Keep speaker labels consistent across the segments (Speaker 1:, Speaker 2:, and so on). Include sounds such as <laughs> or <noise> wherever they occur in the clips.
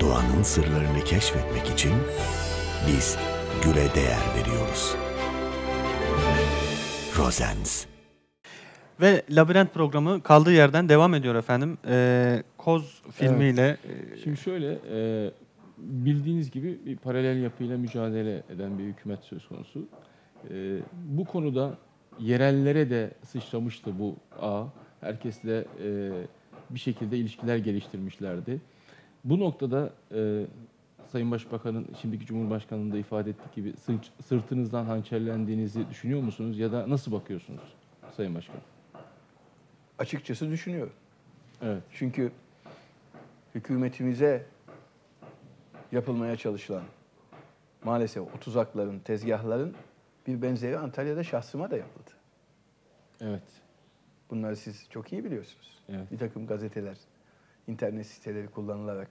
Speaker 1: Doğanın sırlarını keşfetmek için biz güle değer veriyoruz. Rosens
Speaker 2: Ve Labirent programı kaldığı yerden devam ediyor efendim. Ee, Koz filmiyle e,
Speaker 3: Şimdi şöyle, e, bildiğiniz gibi bir paralel yapıyla mücadele eden bir hükümet söz konusu. E, bu konuda yerellere de sıçramıştı bu ağ. Herkesle e, bir şekilde ilişkiler geliştirmişlerdi. Bu noktada e, Sayın Başbakan'ın, şimdiki Cumhurbaşkanı'nın da ifade ettiği gibi sırtınızdan hançerlendiğinizi düşünüyor musunuz ya da nasıl bakıyorsunuz Sayın Başkan?
Speaker 4: Açıkçası düşünüyorum.
Speaker 3: Evet.
Speaker 4: Çünkü hükümetimize yapılmaya çalışılan maalesef o tuzakların, tezgahların bir benzeri Antalya'da şahsıma da yapıldı.
Speaker 3: Evet.
Speaker 4: Bunları siz çok iyi biliyorsunuz.
Speaker 3: Evet.
Speaker 4: Bir takım gazeteler, internet siteleri kullanılarak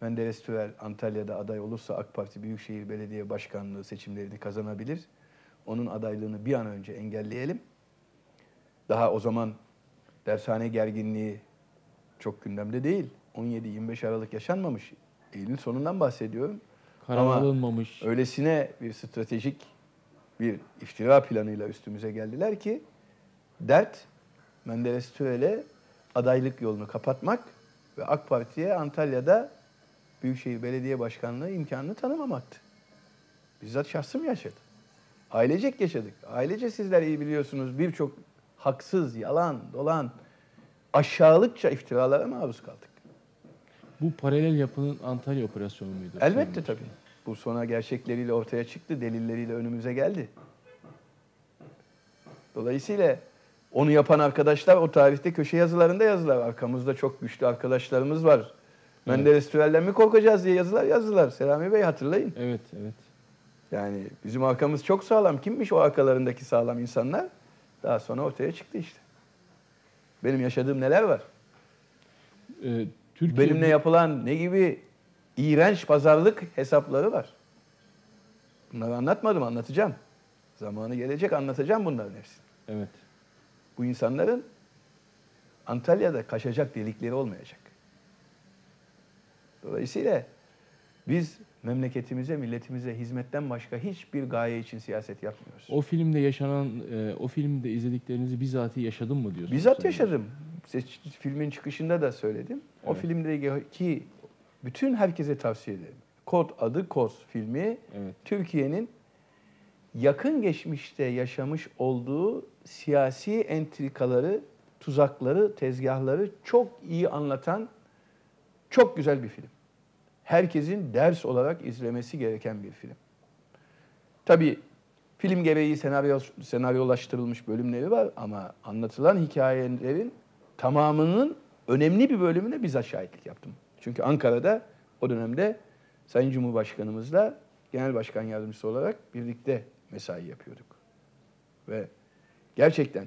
Speaker 4: Menderes Türel Antalya'da aday olursa AK Parti Büyükşehir Belediye Başkanlığı seçimlerini kazanabilir. Onun adaylığını bir an önce engelleyelim. Daha o zaman dershane gerginliği çok gündemde değil. 17-25 Aralık yaşanmamış. Eylül sonundan bahsediyorum.
Speaker 3: Karar
Speaker 4: Ama
Speaker 3: alınmamış.
Speaker 4: Öylesine bir stratejik bir iftira planıyla üstümüze geldiler ki dert Menderes Türel'e adaylık yolunu kapatmak ve AK Parti'ye Antalya'da Büyükşehir Belediye Başkanlığı imkanını tanımamaktı. Bizzat şahsım yaşadı. Ailecek yaşadık. Ailece sizler iyi biliyorsunuz birçok haksız, yalan, dolan, aşağılıkça iftiralara maruz kaldık.
Speaker 3: Bu paralel yapının Antalya operasyonu muydu?
Speaker 4: Elbette tabii. Bu sonra gerçekleriyle ortaya çıktı, delilleriyle önümüze geldi. Dolayısıyla onu yapan arkadaşlar o tarihte köşe yazılarında yazdılar. Arkamızda çok güçlü arkadaşlarımız var. Menderes Türel'den mi korkacağız diye yazılar yazdılar. Selami Bey hatırlayın.
Speaker 3: Evet, evet.
Speaker 4: Yani bizim arkamız çok sağlam. Kimmiş o arkalarındaki sağlam insanlar? Daha sonra ortaya çıktı işte. Benim yaşadığım neler var?
Speaker 3: Ee, Türkiye
Speaker 4: Benimle yapılan ne gibi iğrenç pazarlık hesapları var. Bunları anlatmadım, anlatacağım. Zamanı gelecek, anlatacağım bunların hepsini.
Speaker 3: Evet.
Speaker 4: Bu insanların Antalya'da kaçacak delikleri olmayacak. Dolayısıyla biz memleketimize, milletimize hizmetten başka hiçbir gaye için siyaset yapmıyoruz.
Speaker 3: O filmde yaşanan, e, o filmde izlediklerinizi bizatihi yaşadın mı diyorsunuz?
Speaker 4: Bizzat yaşadım. Filmin çıkışında da söyledim. O
Speaker 3: Evet.
Speaker 4: filmdeki bütün herkese tavsiye ederim. Kod adı Kos filmi.
Speaker 3: Evet.
Speaker 4: Türkiye'nin yakın geçmişte yaşamış olduğu siyasi entrikaları, tuzakları, tezgahları çok iyi anlatan çok güzel bir film. Herkesin ders olarak izlemesi gereken bir film. Tabii film gereği senaryo, senaryolaştırılmış bölümleri var ama anlatılan hikayelerin tamamının önemli bir bölümüne bizzat şahitlik yaptım. Çünkü Ankara'da o dönemde Sayın Cumhurbaşkanımızla Genel Başkan Yardımcısı olarak birlikte mesai yapıyorduk. Ve gerçekten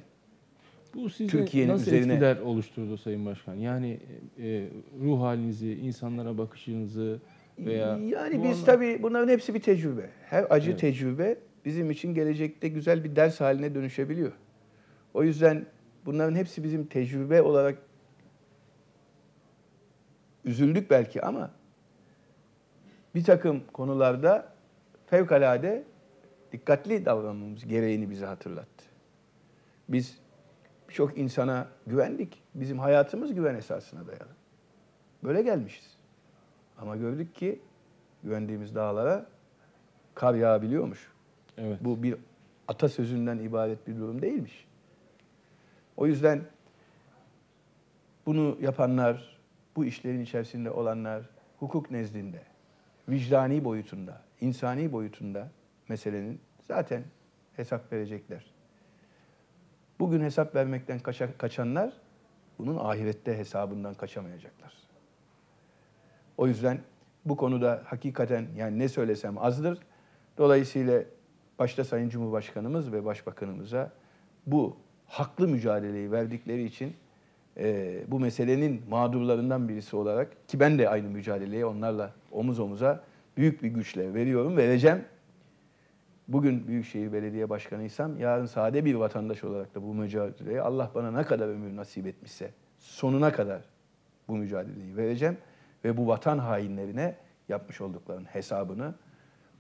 Speaker 3: Bu size
Speaker 4: Türkiye'nin
Speaker 3: nasıl
Speaker 4: üzerine-
Speaker 3: etkiler oluşturdu Sayın Başkan? Yani e, ruh halinizi, insanlara bakışınızı veya...
Speaker 4: yani biz
Speaker 3: anlam-
Speaker 4: tabii bunların hepsi bir tecrübe. Her acı
Speaker 3: Evet.
Speaker 4: tecrübe bizim için gelecekte güzel bir ders haline dönüşebiliyor. O yüzden bunların hepsi bizim tecrübe olarak üzüldük belki ama bir takım konularda fevkalade dikkatli davranmamız gereğini bize hatırlattı. Biz birçok insana güvendik. Bizim hayatımız güven esasına dayalı. Böyle gelmişiz. Ama gördük ki güvendiğimiz dağlara kar yağabiliyormuş.
Speaker 3: Evet.
Speaker 4: Bu bir atasözünden ibaret bir durum değilmiş. O yüzden bunu yapanlar, bu işlerin içerisinde olanlar hukuk nezdinde, vicdani boyutunda, insani boyutunda meselenin zaten hesap verecekler. Bugün hesap vermekten kaça- kaçanlar bunun ahirette hesabından kaçamayacaklar. O yüzden bu konuda hakikaten yani ne söylesem azdır. Dolayısıyla başta Sayın Cumhurbaşkanımız ve Başbakanımıza bu haklı mücadeleyi verdikleri için e, bu meselenin mağdurlarından birisi olarak ki ben de aynı mücadeleyi onlarla omuz omuza büyük bir güçle veriyorum, vereceğim. Bugün Büyükşehir Belediye Başkanıysam yarın sade bir vatandaş olarak da bu mücadeleye Allah bana ne kadar ömür nasip etmişse sonuna kadar bu mücadeleyi vereceğim ve bu vatan hainlerine yapmış olduklarının hesabını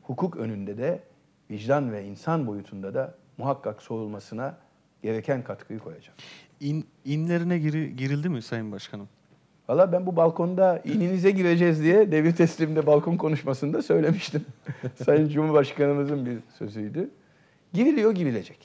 Speaker 4: hukuk önünde de vicdan ve insan boyutunda da muhakkak sorulmasına gereken katkıyı koyacağım.
Speaker 2: İn, inlerine giri, girildi mi Sayın Başkanım?
Speaker 4: Valla ben bu balkonda ininize gireceğiz diye devir teslimde balkon konuşmasında söylemiştim. <laughs> Sayın Cumhurbaşkanımızın bir sözüydü. Giriliyor, girilecek.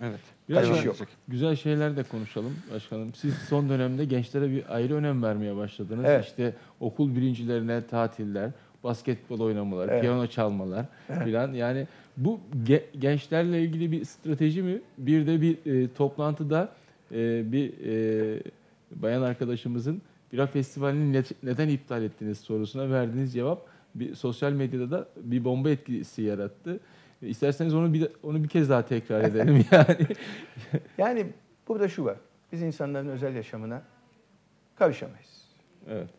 Speaker 2: Evet.
Speaker 3: Biraz
Speaker 4: Kaçış
Speaker 3: da
Speaker 4: yok.
Speaker 3: güzel şeyler de konuşalım başkanım. Siz son dönemde gençlere bir ayrı önem vermeye başladınız.
Speaker 4: Evet.
Speaker 3: İşte okul birincilerine tatiller, basketbol oynamalar,
Speaker 4: Evet.
Speaker 3: piyano çalmalar filan. Yani bu ge- gençlerle ilgili bir strateji mi? Bir de bir e, toplantıda e, bir e, bayan arkadaşımızın bira festivalini ne- neden iptal ettiniz sorusuna verdiğiniz cevap bir sosyal medyada da bir bomba etkisi yarattı. İsterseniz onu bir onu bir kez daha tekrar <laughs> edelim yani.
Speaker 4: Yani burada şu var. Biz insanların özel yaşamına karışamayız.
Speaker 3: evet.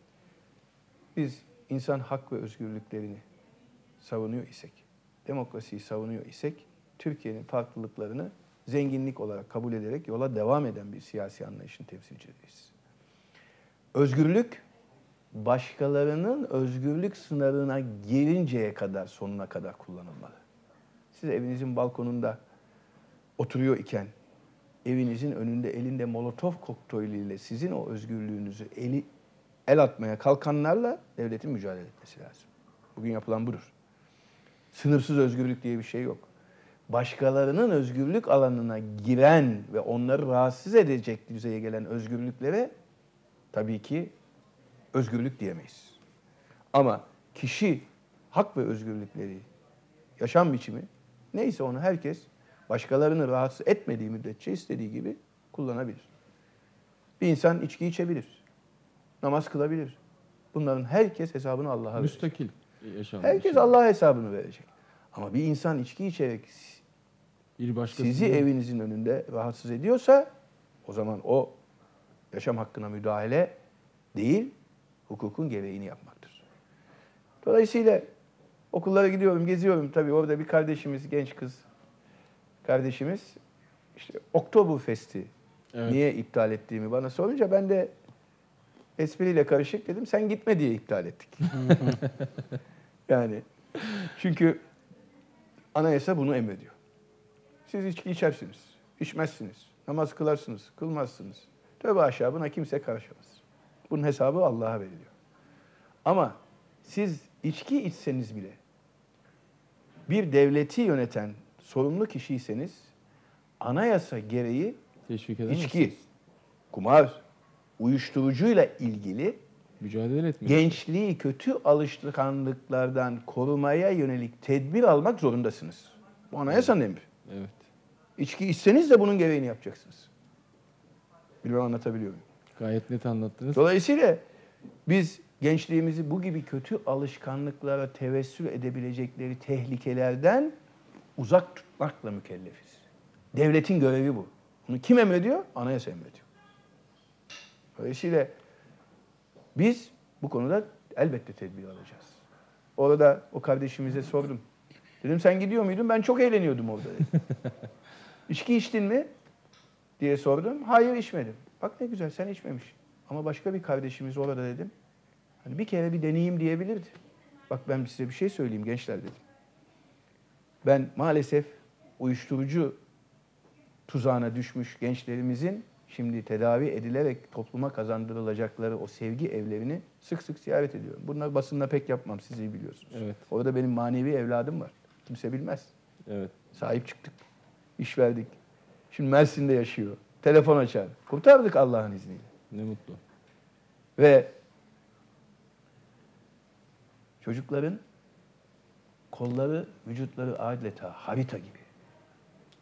Speaker 4: Biz insan hak ve özgürlüklerini savunuyor isek, demokrasiyi savunuyor isek, Türkiye'nin farklılıklarını zenginlik olarak kabul ederek yola devam eden bir siyasi anlayışın temsilcileriyiz. Özgürlük, başkalarının özgürlük sınırına gelinceye kadar, sonuna kadar kullanılmalı. Siz evinizin balkonunda oturuyor iken, evinizin önünde elinde molotof kokteyliyle sizin o özgürlüğünüzü eli el atmaya kalkanlarla devletin mücadele etmesi lazım. Bugün yapılan budur. Sınırsız özgürlük diye bir şey yok. Başkalarının özgürlük alanına giren ve onları rahatsız edecek düzeye gelen özgürlüklere tabii ki özgürlük diyemeyiz. Ama kişi hak ve özgürlükleri, yaşam biçimi neyse onu herkes başkalarını rahatsız etmediği müddetçe istediği gibi kullanabilir. Bir insan içki içebilir namaz kılabilir. Bunların herkes hesabını Allah'a verecek.
Speaker 3: Müstakil yaşam.
Speaker 4: Herkes. Allah'a hesabını verecek. Ama bir insan içki içerek
Speaker 3: bir
Speaker 4: sizi evinizin önünde rahatsız ediyorsa o zaman o yaşam hakkına müdahale değil, hukukun gereğini yapmaktır. Dolayısıyla okullara gidiyorum, geziyorum. Tabii orada bir kardeşimiz, genç kız kardeşimiz işte Oktoberfest'i
Speaker 3: Evet.
Speaker 4: niye iptal ettiğimi bana sorunca ben de espriyle karışık dedim. Sen gitme diye iptal ettik. <laughs> yani çünkü anayasa bunu emrediyor. Siz içki içersiniz, içmezsiniz, namaz kılarsınız, kılmazsınız. Tövbe aşağı buna kimse karışamaz. Bunun hesabı Allah'a veriliyor. Ama siz içki içseniz bile bir devleti yöneten sorumlu kişiyseniz anayasa gereği
Speaker 3: teşvik
Speaker 4: içki,
Speaker 3: misiniz?
Speaker 4: kumar, uyuşturucuyla ilgili
Speaker 3: Mücadele etmiyor.
Speaker 4: gençliği kötü alışkanlıklardan korumaya yönelik tedbir almak zorundasınız. Bu anayasanın emri.
Speaker 3: Evet.
Speaker 4: İçki içseniz de bunun gereğini yapacaksınız. Bilmem anlatabiliyor muyum?
Speaker 3: Gayet net anlattınız.
Speaker 4: Dolayısıyla biz gençliğimizi bu gibi kötü alışkanlıklara tevessül edebilecekleri tehlikelerden uzak tutmakla mükellefiz. Devletin görevi bu. Bunu kim emrediyor? Anayasa emrediyor. Dolayısıyla biz bu konuda elbette tedbir alacağız. Orada o kardeşimize sordum. Dedim sen gidiyor muydun? Ben çok eğleniyordum orada dedim. <laughs> İçki içtin mi? Diye sordum. Hayır içmedim. Bak ne güzel sen içmemişsin. Ama başka bir kardeşimiz orada dedim. Hani bir kere bir deneyeyim diyebilirdi. Bak ben size bir şey söyleyeyim gençler dedim. Ben maalesef uyuşturucu tuzağına düşmüş gençlerimizin şimdi tedavi edilerek topluma kazandırılacakları o sevgi evlerini sık sık ziyaret ediyorum. Bunlar basında pek yapmam siz iyi biliyorsunuz.
Speaker 3: Evet.
Speaker 4: Orada benim manevi evladım var. Kimse bilmez.
Speaker 3: Evet.
Speaker 4: Sahip çıktık. iş verdik. Şimdi Mersin'de yaşıyor. Telefon açar. Kurtardık Allah'ın izniyle.
Speaker 3: Ne mutlu.
Speaker 4: Ve çocukların kolları, vücutları adeta harita gibi.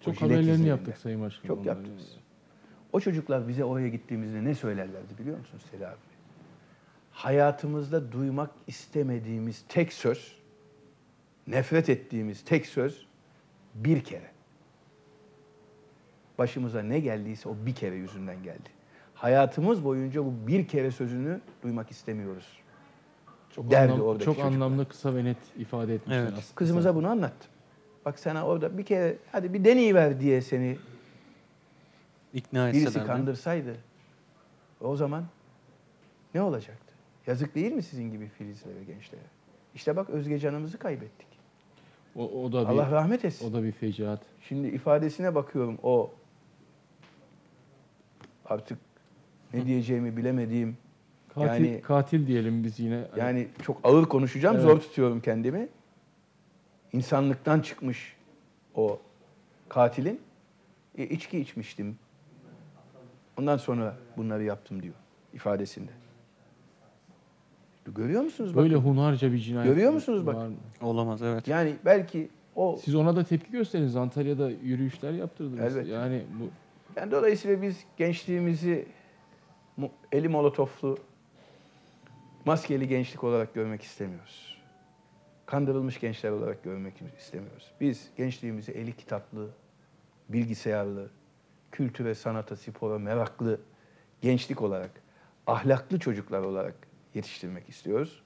Speaker 3: Çok haberlerini yaptık Sayın Başkanım.
Speaker 4: Çok yaptınız. O çocuklar bize oraya gittiğimizde ne söylerlerdi biliyor musunuz Seli abi? Hayatımızda duymak istemediğimiz tek söz, nefret ettiğimiz tek söz bir kere. Başımıza ne geldiyse o bir kere yüzünden geldi. Hayatımız boyunca bu bir kere sözünü duymak istemiyoruz.
Speaker 3: Çok,
Speaker 4: derdi
Speaker 3: anlam-
Speaker 4: oradaki
Speaker 3: çok
Speaker 4: çocuklar.
Speaker 3: anlamlı kısa ve net ifade etmişler
Speaker 2: Evet.
Speaker 3: aslında.
Speaker 4: Kızımıza bunu anlattım. Bak sana orada bir kere hadi bir deneyiver diye seni
Speaker 2: İkna
Speaker 4: birisi
Speaker 2: etseler de.
Speaker 4: kandırsaydı o zaman ne olacaktı? Yazık değil mi sizin gibi filizlere, gençlere? İşte bak Özge canımızı kaybettik.
Speaker 3: O, o da bir,
Speaker 4: Allah rahmet etsin.
Speaker 3: o da bir fecaat.
Speaker 4: Şimdi ifadesine bakıyorum o artık ne diyeceğimi bilemediğim
Speaker 3: Katil,
Speaker 4: Yani-
Speaker 3: katil diyelim biz yine.
Speaker 4: Yani çok ağır konuşacağım
Speaker 3: Evet.
Speaker 4: zor tutuyorum kendimi. İnsanlıktan çıkmış o katilin e, içki içmiştim. Ondan sonra bunları yaptım diyor ifadesinde. Görüyor musunuz?
Speaker 3: böyle
Speaker 4: bakın?
Speaker 3: hunharca bir cinayet.
Speaker 4: Görüyor musunuz bak?
Speaker 2: Olamaz evet.
Speaker 4: Yani belki o
Speaker 3: Siz ona da tepki gösteriniz. Antalya'da yürüyüşler yaptırdınız.
Speaker 4: Elbette.
Speaker 3: Yani bu
Speaker 4: Yani dolayısıyla biz gençliğimizi eli molotoflu, maskeli gençlik olarak görmek istemiyoruz. Kandırılmış gençler olarak görmek istemiyoruz. Biz gençliğimizi eli kitaplı, bilgisayarlı, kültüre, sanata, spora meraklı gençlik olarak, ahlaklı çocuklar olarak yetiştirmek istiyoruz.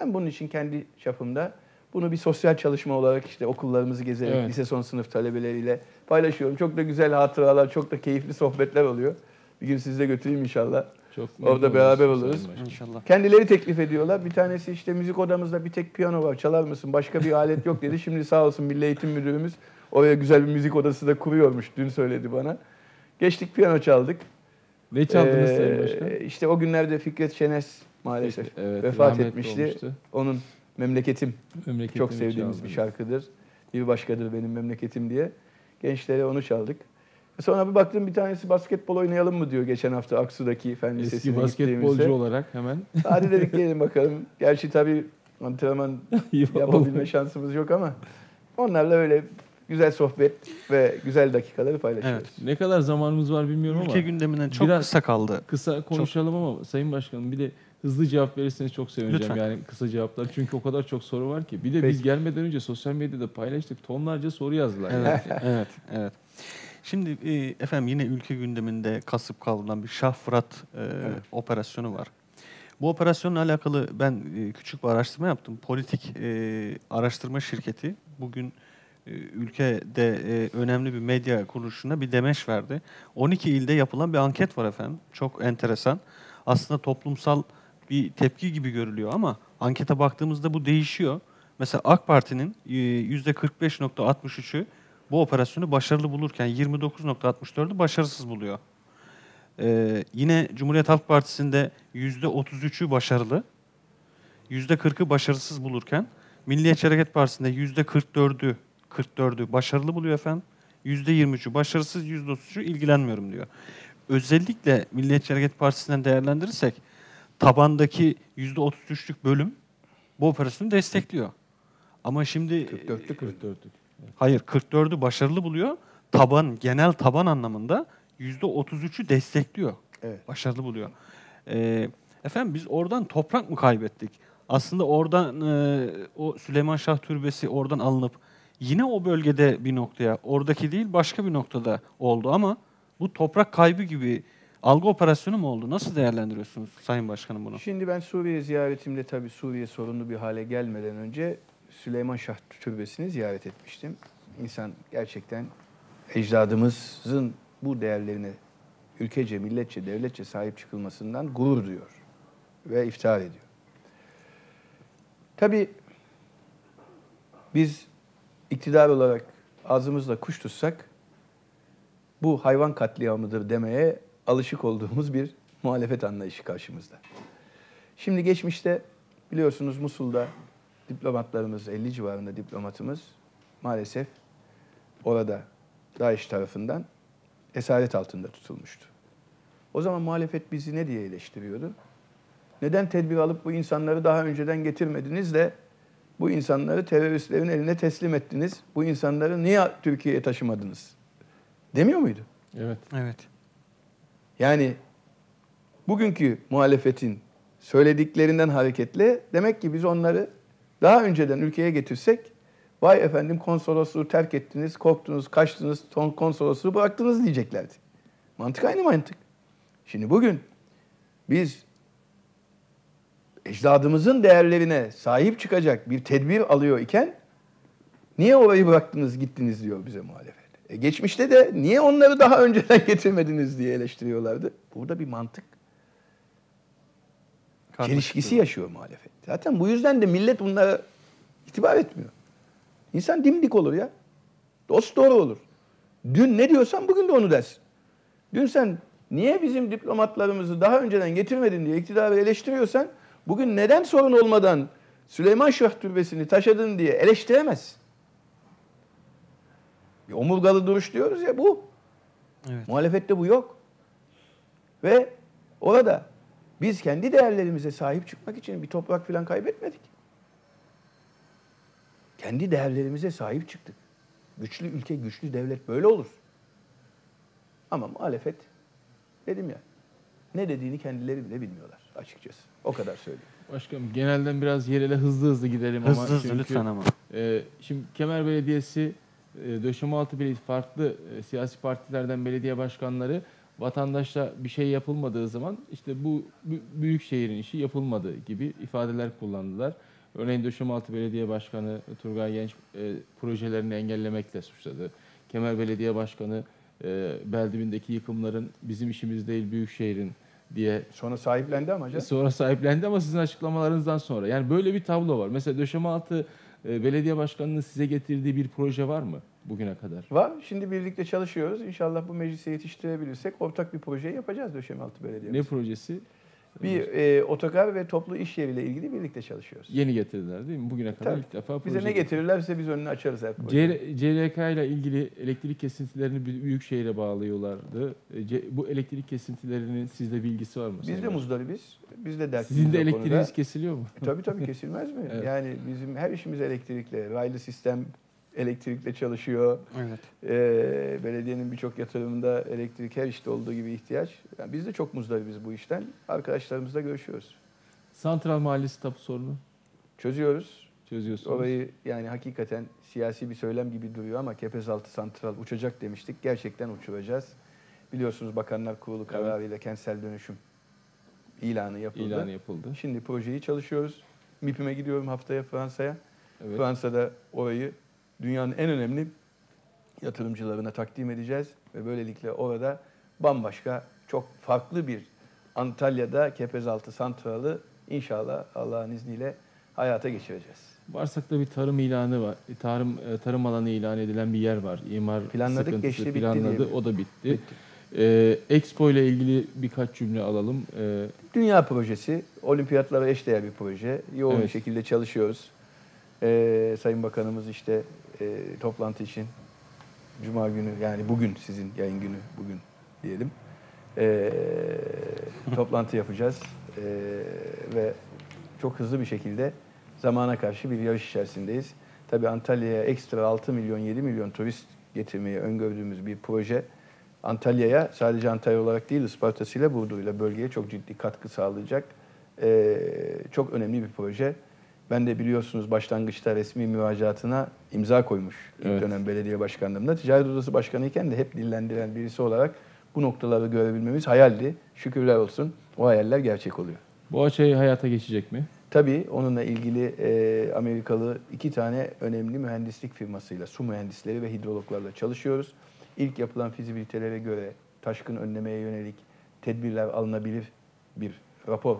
Speaker 4: Ben bunun için kendi çapımda bunu bir sosyal çalışma olarak işte okullarımızı gezerek
Speaker 3: Evet.
Speaker 4: lise son sınıf talebeleriyle paylaşıyorum. Çok da güzel hatıralar, çok da keyifli sohbetler oluyor. Bir gün sizi de götüreyim inşallah.
Speaker 3: çok
Speaker 4: Orada beraber
Speaker 3: oluruz.
Speaker 2: İnşallah.
Speaker 4: Kendileri teklif ediyorlar. Bir tanesi işte müzik odamızda bir tek piyano var. Çalar mısın? Başka bir alet yok dedi. Şimdi sağ olsun Milli Eğitim Müdürümüz oraya güzel bir müzik odası da kuruyormuş. Dün söyledi bana. Geçtik piyano çaldık.
Speaker 3: Ne çaldınız
Speaker 4: Ee,
Speaker 3: Sayın Başkan?
Speaker 4: İşte o günlerde Fikret Şenes maalesef
Speaker 3: Evet,
Speaker 4: vefat etmişti.
Speaker 3: olmuştu.
Speaker 4: Onun Memleketim
Speaker 3: Memleketimi
Speaker 4: çok sevdiğimiz bir
Speaker 3: çaldınız.
Speaker 4: şarkıdır. Bir başkadır benim memleketim diye. Gençlere onu çaldık. Sonra bir baktım bir tanesi basketbol oynayalım mı diyor geçen hafta Aksu'daki Fen
Speaker 3: Eski
Speaker 4: Lisesi'ne
Speaker 3: basketbolcu
Speaker 4: gittiğimizde.
Speaker 3: olarak hemen
Speaker 4: Hadi dedik gelin bakalım. Gerçi tabii antrenman <laughs> yapabilme şansımız yok ama onlarla öyle güzel sohbet ve güzel dakikaları paylaşıyoruz.
Speaker 3: Ne kadar zamanımız var bilmiyorum
Speaker 2: Ülke
Speaker 3: ama
Speaker 2: gündeminden çok
Speaker 3: biraz-
Speaker 2: kısa kaldı.
Speaker 3: kısa konuşalım ama Sayın Başkanım bir de hızlı cevap verirseniz çok sevineceğim.
Speaker 2: Lütfen.
Speaker 3: Yani kısa cevaplar çünkü o kadar çok soru var ki. Bir de
Speaker 4: Peki.
Speaker 3: biz gelmeden önce sosyal medyada paylaştık. Tonlarca soru yazdılar.
Speaker 2: Evet,
Speaker 3: Yani.
Speaker 2: evet, evet. Şimdi e, efendim yine ülke gündeminde kasıp kavrulan bir Şah Fırat e, operasyonu var. Bu operasyonla alakalı ben e, küçük bir araştırma yaptım. Politik e, araştırma şirketi bugün e, ülkede e, önemli bir medya kuruluşuna bir demeç verdi. 12 ilde yapılan bir anket var efendim. Çok enteresan. Aslında toplumsal bir tepki gibi görülüyor ama ankete baktığımızda bu değişiyor. Mesela AK Parti'nin e, %45.63'ü bu operasyonu başarılı bulurken 29.64'ü başarısız buluyor. Ee, yine Cumhuriyet Halk Partisi'nde %33'ü başarılı, %40'ı başarısız bulurken Milliyetçi Hareket Partisi'nde %44'ü 44'ü başarılı buluyor efendim. %23'ü başarısız, %33'ü ilgilenmiyorum diyor. Özellikle Milliyetçi Hareket Partisi'nden değerlendirirsek tabandaki %33'lük bölüm bu operasyonu destekliyor. Ama şimdi
Speaker 4: 44'lü 40.
Speaker 3: 44'lük.
Speaker 2: Hayır 44'ü başarılı buluyor. Taban, genel taban anlamında %33'ü destekliyor.
Speaker 4: Evet.
Speaker 2: Başarılı buluyor. Ee, efendim biz oradan toprak mı kaybettik? Aslında oradan e, o Süleyman Şah Türbesi oradan alınıp yine o bölgede bir noktaya, oradaki değil başka bir noktada oldu ama bu toprak kaybı gibi algı operasyonu mu oldu? Nasıl değerlendiriyorsunuz Sayın Başkanım bunu?
Speaker 4: Şimdi ben Suriye ziyaretimde tabii Suriye sorunlu bir hale gelmeden önce Süleyman Şah Türbesi'ni ziyaret etmiştim. İnsan gerçekten ecdadımızın bu değerlerine ülkece, milletçe, devletçe sahip çıkılmasından gurur duyuyor ve iftihar ediyor. Tabii biz iktidar olarak ağzımızla kuş tutsak bu hayvan katliamıdır demeye alışık olduğumuz bir muhalefet anlayışı karşımızda. Şimdi geçmişte biliyorsunuz Musul'da diplomatlarımız, 50 civarında diplomatımız maalesef orada DAEŞ tarafından esaret altında tutulmuştu. O zaman muhalefet bizi ne diye eleştiriyordu? Neden tedbir alıp bu insanları daha önceden getirmediniz de bu insanları teröristlerin eline teslim ettiniz? Bu insanları niye Türkiye'ye taşımadınız? Demiyor muydu?
Speaker 3: Evet.
Speaker 2: Evet.
Speaker 4: Yani bugünkü muhalefetin söylediklerinden hareketle demek ki biz onları daha önceden ülkeye getirsek vay efendim konsolosluğu terk ettiniz, korktunuz, kaçtınız, konsolosluğu bıraktınız diyeceklerdi. Mantık aynı mantık. Şimdi bugün biz ecdadımızın değerlerine sahip çıkacak bir tedbir alıyor iken niye orayı bıraktınız gittiniz diyor bize muhalefet. E geçmişte de niye onları daha önceden <laughs> getirmediniz diye eleştiriyorlardı. Burada bir mantık
Speaker 2: Karmaşık
Speaker 4: çelişkisi yaşıyor muhalefet. Zaten bu yüzden de millet bunlara itibar etmiyor. İnsan dimdik olur ya. Dost doğru olur. Dün ne diyorsan bugün de onu dersin. Dün sen niye bizim diplomatlarımızı daha önceden getirmedin diye iktidarı eleştiriyorsan bugün neden sorun olmadan Süleyman Şah Türbesi'ni taşıdın diye eleştiremezsin. Bir omurgalı duruş diyoruz ya bu.
Speaker 2: Evet.
Speaker 4: Muhalefette bu yok. Ve orada biz kendi değerlerimize sahip çıkmak için bir toprak falan kaybetmedik. Kendi değerlerimize sahip çıktık. Güçlü ülke, güçlü devlet böyle olur. Ama muhalefet dedim ya ne dediğini kendileri bile bilmiyorlar açıkçası. O kadar söyleyeyim.
Speaker 3: Başkanım genelden biraz yerele hızlı hızlı gidelim ama
Speaker 2: Hızlı hızlı lütfen ama.
Speaker 3: e, şimdi Kemer Belediyesi, e, Döşemealtı Belediyesi farklı e, siyasi partilerden belediye başkanları vatandaşla bir şey yapılmadığı zaman işte bu bü- büyük şehrin işi yapılmadı gibi ifadeler kullandılar. Örneğin Döşemealtı Belediye Başkanı Turgay Genç e, projelerini engellemekle suçladı. Kemer Belediye Başkanı e, Beldibindeki yıkımların bizim işimiz değil büyük şehrin diye
Speaker 4: Sonra sahiplendi ama canım.
Speaker 3: Sonra sahiplendi ama sizin açıklamalarınızdan sonra. Yani böyle bir tablo var. Mesela Döşemealtı e, Belediye Başkanı'nın size getirdiği bir proje var mı bugüne kadar?
Speaker 4: Var. Şimdi birlikte çalışıyoruz. İnşallah bu meclise yetiştirebilirsek ortak bir proje yapacağız Döşemealtı Belediye'miz.
Speaker 3: Ne projesi?
Speaker 4: Bir e, otogar ve toplu iş yeriyle ilgili birlikte çalışıyoruz.
Speaker 3: Yeni getirdiler değil mi? Bugüne kadar
Speaker 4: Tabii.
Speaker 3: ilk defa
Speaker 4: Bize
Speaker 3: proje.
Speaker 4: ne getirirlerse biz önünü açarız projeyi.
Speaker 3: CR CRK ile ilgili elektrik kesintilerini bü- büyük şehre bağlıyorlardı. E, C- Bu elektrik kesintilerinin sizde bilgisi var mı?
Speaker 4: Biz de muzdaribiz. Biz de dertliyiz
Speaker 3: Sizin de
Speaker 4: o konuda.
Speaker 3: elektriğiniz kesiliyor mu?
Speaker 4: Tabii tabii kesilmez mi? <laughs>
Speaker 3: Evet.
Speaker 4: Yani bizim her işimiz elektrikle. Raylı sistem elektrikle çalışıyor.
Speaker 2: Evet.
Speaker 4: Ee, belediyenin birçok yatırımında elektrik her işte olduğu gibi ihtiyaç. Yani biz de çok muzdaribiz bu işten. Arkadaşlarımızla görüşüyoruz.
Speaker 3: Santral Mahallesi tapu sorunu
Speaker 4: Çözüyoruz.
Speaker 3: çözüyorsunuz.
Speaker 4: Orayı yani hakikaten siyasi bir söylem gibi duruyor ama Kepezaltı Santral uçacak demiştik. Gerçekten uçuracağız. Biliyorsunuz Bakanlar Kurulu kararıyla kentsel dönüşüm ilanı yapıldı.
Speaker 3: İlanı yapıldı.
Speaker 4: Şimdi projeyi çalışıyoruz. MİP'ime gidiyorum haftaya Fransa'ya.
Speaker 3: Evet.
Speaker 4: Fransa'da orayı dünyanın en önemli yatırımcılarına takdim edeceğiz ve böylelikle orada bambaşka çok farklı bir Antalya'da Kepezaltı Santralı inşallah Allah'ın izniyle hayata geçireceğiz.
Speaker 3: Varsak'ta bir tarım ilanı var. Tarım e, tarım alanı ilan edilen bir yer var. İmar
Speaker 4: Planladık,
Speaker 3: sıkıntısı
Speaker 4: geçti, bitti
Speaker 3: planladı.
Speaker 4: diye.
Speaker 3: O da bitti.
Speaker 4: Bitti.
Speaker 3: Ee, Expo ile ilgili birkaç cümle alalım. Ee,
Speaker 4: Dünya projesi, olimpiyatlara eşdeğer bir proje. Yoğun bir
Speaker 3: Evet.
Speaker 4: şekilde çalışıyoruz. Ee, Sayın Bakanımız işte e, toplantı için Cuma günü yani bugün sizin yayın günü bugün diyelim. Ee, <laughs> toplantı yapacağız Ee, ve çok hızlı bir şekilde zamana karşı bir yarış içerisindeyiz. Tabii Antalya'ya ekstra 6 milyon 7 milyon turist getirmeyi öngördüğümüz bir proje. Antalya'ya sadece Antalya olarak değil Isparta'sıyla Burdur'uyla bölgeye çok ciddi katkı sağlayacak ee, çok önemli bir proje. Ben de biliyorsunuz başlangıçta resmi müracaatına imza koymuş ilk
Speaker 3: Evet.
Speaker 4: dönem belediye başkanlığımda. Ticaret Odası Başkanıyken de hep dillendiren birisi olarak bu noktaları görebilmemiz hayaldi. Şükürler olsun o hayaller gerçek oluyor.
Speaker 3: Boğaçay hayata geçecek mi?
Speaker 4: Tabii onunla ilgili e, Amerikalı iki tane önemli mühendislik firmasıyla, su mühendisleri ve hidrologlarla çalışıyoruz. İlk yapılan fizibilitelere göre taşkın önlemeye yönelik tedbirler alınabilir bir rapor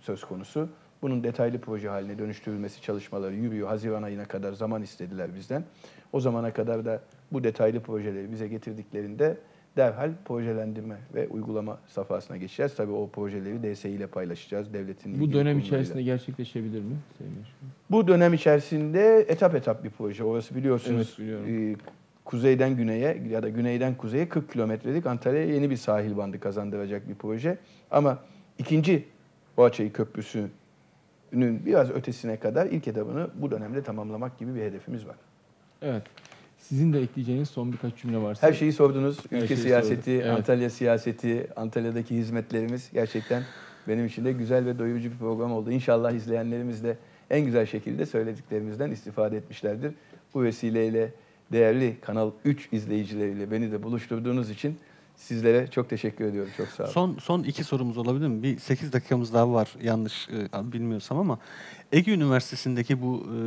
Speaker 4: söz konusu. Bunun detaylı proje haline dönüştürülmesi çalışmaları yürüyor. Haziran ayına kadar zaman istediler bizden. O zamana kadar da bu detaylı projeleri bize getirdiklerinde derhal projelendirme ve uygulama safhasına geçeceğiz. Tabii o projeleri DSİ ile paylaşacağız. Devletin
Speaker 3: Bu dönem içerisinde gerçekleşebilir mi?
Speaker 4: Bu dönem içerisinde etap etap bir proje. Orası biliyorsunuz
Speaker 3: Evet,
Speaker 4: e, kuzeyden güneye ya da güneyden kuzeye 40 kilometrelik Antalya'ya yeni bir sahil bandı kazandıracak bir proje. Ama ikinci Boğaçayı Köprüsü'nün biraz ötesine kadar ilk etabını bu dönemde tamamlamak gibi bir hedefimiz var.
Speaker 3: Evet. Sizin de ekleyeceğiniz son birkaç cümle varsa.
Speaker 4: Her şeyi sordunuz. Ülke
Speaker 3: şeyi
Speaker 4: siyaseti,
Speaker 3: sorduk, evet.
Speaker 4: Antalya siyaseti, Antalya'daki hizmetlerimiz gerçekten benim için de güzel ve doyurucu bir program oldu. İnşallah izleyenlerimiz de en güzel şekilde söylediklerimizden istifade etmişlerdir. Bu vesileyle değerli Kanal 3 izleyicileriyle beni de buluşturduğunuz için sizlere çok teşekkür ediyorum. Çok sağ olun.
Speaker 2: Son son iki sorumuz olabilir mi? Bir 8 dakikamız daha var yanlış e, bilmiyorsam ama Ege Üniversitesi'ndeki bu e,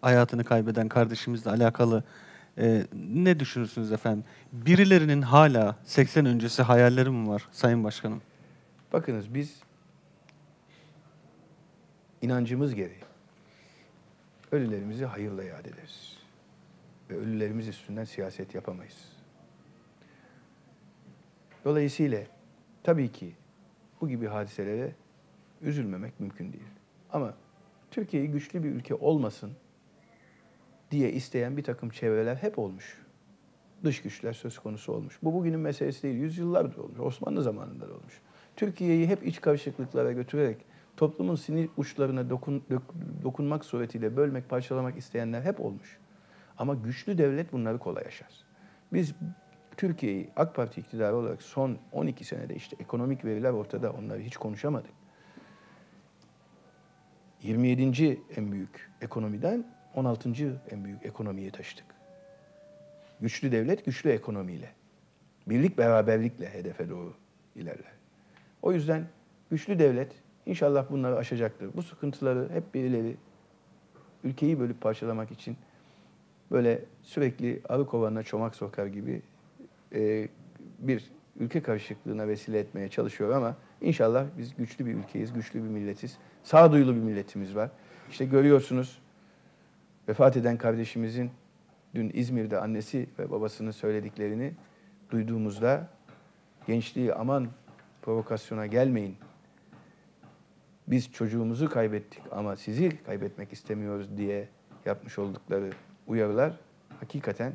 Speaker 2: hayatını kaybeden kardeşimizle alakalı e, ne düşünürsünüz efendim? Birilerinin hala 80 öncesi hayalleri mi var Sayın Başkanım?
Speaker 4: Bakınız biz inancımız gereği ölülerimizi hayırla yad ederiz. Ve ölülerimiz üstünden siyaset yapamayız. Dolayısıyla tabii ki bu gibi hadiselere üzülmemek mümkün değil. Ama Türkiye'yi güçlü bir ülke olmasın diye isteyen bir takım çevreler hep olmuş. Dış güçler söz konusu olmuş. Bu bugünün meselesi değil, yüzyıllardır olmuş. Osmanlı zamanında da olmuş. Türkiye'yi hep iç karışıklıklara götürerek toplumun sinir uçlarına dokun, dök, dokunmak suretiyle bölmek, parçalamak isteyenler hep olmuş. Ama güçlü devlet bunları kolay aşar. Biz Türkiye'yi AK Parti iktidarı olarak son 12 senede işte ekonomik veriler ortada onları hiç konuşamadık. 27. en büyük ekonomiden 16. en büyük ekonomiye taşıdık. Güçlü devlet güçlü ekonomiyle, birlik beraberlikle hedefe doğru ilerler. O yüzden güçlü devlet inşallah bunları aşacaktır. Bu sıkıntıları hep birileri ülkeyi bölüp parçalamak için böyle sürekli arı kovanına çomak sokar gibi e, bir ülke karışıklığına vesile etmeye çalışıyor ama inşallah biz güçlü bir ülkeyiz, güçlü bir milletiz. Sağduyulu bir milletimiz var. İşte görüyorsunuz vefat eden kardeşimizin dün İzmir'de annesi ve babasının söylediklerini duyduğumuzda gençliği aman provokasyona gelmeyin. Biz çocuğumuzu kaybettik ama sizi kaybetmek istemiyoruz diye yapmış oldukları uyarılar hakikaten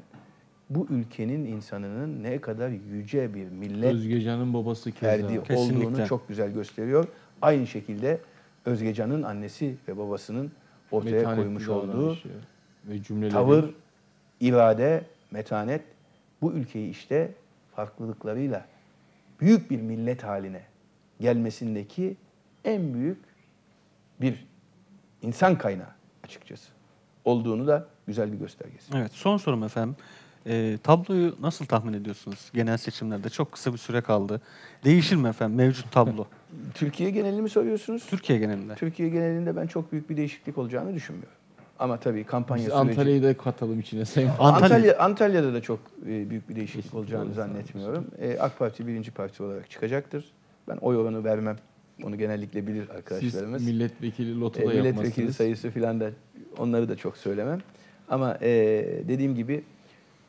Speaker 4: bu ülkenin insanının ne kadar yüce bir millet
Speaker 3: Özgecan'ın babası keza.
Speaker 4: ferdi
Speaker 2: Kesinlikle.
Speaker 4: olduğunu çok güzel gösteriyor. Aynı şekilde Özgecan'ın annesi ve babasının ortaya
Speaker 3: Metanetli
Speaker 4: koymuş olduğu
Speaker 3: ve cümleleri.
Speaker 4: tavır, irade, metanet bu ülkeyi işte farklılıklarıyla büyük bir millet haline gelmesindeki en büyük bir insan kaynağı açıkçası olduğunu da güzel bir göstergesi.
Speaker 2: Evet, son sorum efendim. Ee, tabloyu nasıl tahmin ediyorsunuz genel seçimlerde? Çok kısa bir süre kaldı. Değişir mi efendim mevcut tablo? <laughs>
Speaker 4: Türkiye genelini mi soruyorsunuz?
Speaker 2: Türkiye genelinde.
Speaker 4: Türkiye genelinde ben çok büyük bir değişiklik olacağını düşünmüyorum. Ama tabii kampanya
Speaker 3: Biz
Speaker 4: süreci...
Speaker 3: Antalya'yı da katalım içine Sayın
Speaker 2: Antalya-
Speaker 4: Antalya, Antalya'da da çok e, büyük bir değişiklik
Speaker 3: Kesinlikle
Speaker 4: olacağını
Speaker 3: olur,
Speaker 4: zannetmiyorum. E, AK Parti birinci parti olarak çıkacaktır. Ben oy oranı vermem. Onu genellikle bilir
Speaker 3: Siz
Speaker 4: arkadaşlarımız.
Speaker 3: milletvekili
Speaker 4: E,
Speaker 3: lotoda
Speaker 4: milletvekili
Speaker 3: yapmazsınız.
Speaker 4: sayısı filan da onları da çok söylemem. Ama e, dediğim gibi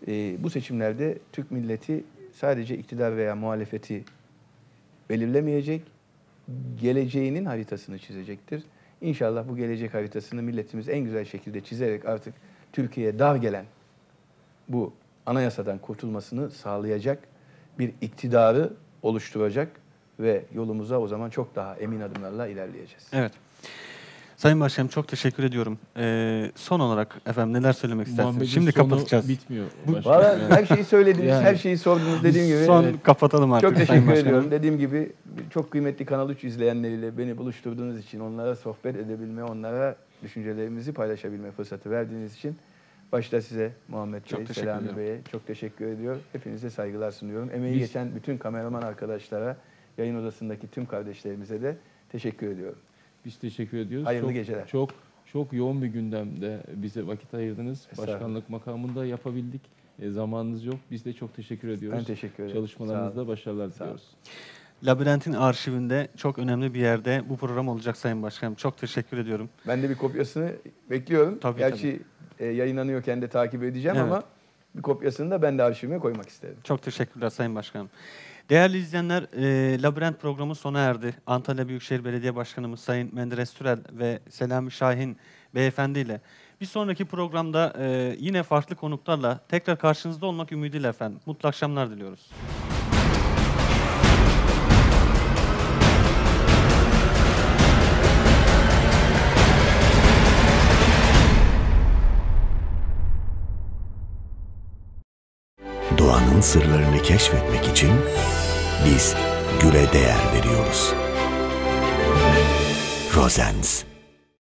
Speaker 4: e, bu seçimlerde Türk milleti sadece iktidar veya muhalefeti belirlemeyecek, geleceğinin haritasını çizecektir. İnşallah bu gelecek haritasını milletimiz en güzel şekilde çizerek artık Türkiye'ye dar gelen bu anayasadan kurtulmasını sağlayacak bir iktidarı oluşturacak ve yolumuza o zaman çok daha emin adımlarla ilerleyeceğiz.
Speaker 2: Evet. Sayın Başkanım çok teşekkür ediyorum. Ee, son olarak efendim neler söylemek istersiniz? Şimdi
Speaker 3: sonu
Speaker 2: kapatacağız.
Speaker 3: bitmiyor.
Speaker 4: Valla her şeyi söylediniz,
Speaker 3: Yani-
Speaker 4: her şeyi sordunuz dediğim gibi.
Speaker 2: Son
Speaker 4: Evet.
Speaker 2: kapatalım artık
Speaker 4: Çok
Speaker 2: Sayın
Speaker 4: teşekkür
Speaker 2: Başkanım.
Speaker 4: ediyorum. Dediğim gibi çok kıymetli Kanal 3 izleyenleriyle beni buluşturduğunuz için, onlara sohbet edebilme, onlara düşüncelerimizi paylaşabilme fırsatı verdiğiniz için başta size Muhammed
Speaker 2: Çok
Speaker 4: Bey,
Speaker 2: teşekkür
Speaker 4: Selami
Speaker 2: ediyorum.
Speaker 4: Bey'e çok teşekkür ediyor. Hepinize saygılar sunuyorum. Emeği
Speaker 3: Biz-
Speaker 4: geçen bütün kameraman arkadaşlara, yayın odasındaki tüm kardeşlerimize de teşekkür ediyorum.
Speaker 3: Biz teşekkür ediyoruz.
Speaker 4: Hayırlı
Speaker 3: çok,
Speaker 4: geceler.
Speaker 3: Çok çok yoğun bir gündemde bize vakit ayırdınız. Başkanlık makamında yapabildik. E, zamanınız yok. Biz de çok teşekkür ediyoruz.
Speaker 4: Ben teşekkür ederim.
Speaker 3: Çalışmalarınızda başarılar diliyoruz.
Speaker 2: Labirentin arşivinde çok önemli bir yerde bu program olacak Sayın Başkanım. Çok teşekkür ediyorum.
Speaker 4: Ben de bir kopyasını bekliyorum.
Speaker 2: Tabii,
Speaker 4: Gerçi e, yayınlanıyorken de takip edeceğim
Speaker 2: Evet.
Speaker 4: ama bir kopyasını da ben de arşivime koymak isterim.
Speaker 2: Çok teşekkürler Sayın Başkanım. Değerli izleyenler, e, Labirent programı sona erdi. Antalya Büyükşehir Belediye Başkanımız Sayın Menderes Türel ve Selami Şahin Beyefendi ile bir sonraki programda e, yine farklı konuklarla tekrar karşınızda olmak ümidiyle efendim. Mutlu akşamlar diliyoruz.
Speaker 1: Doğanın sırlarını keşfetmek için biz güle değer veriyoruz. Rosens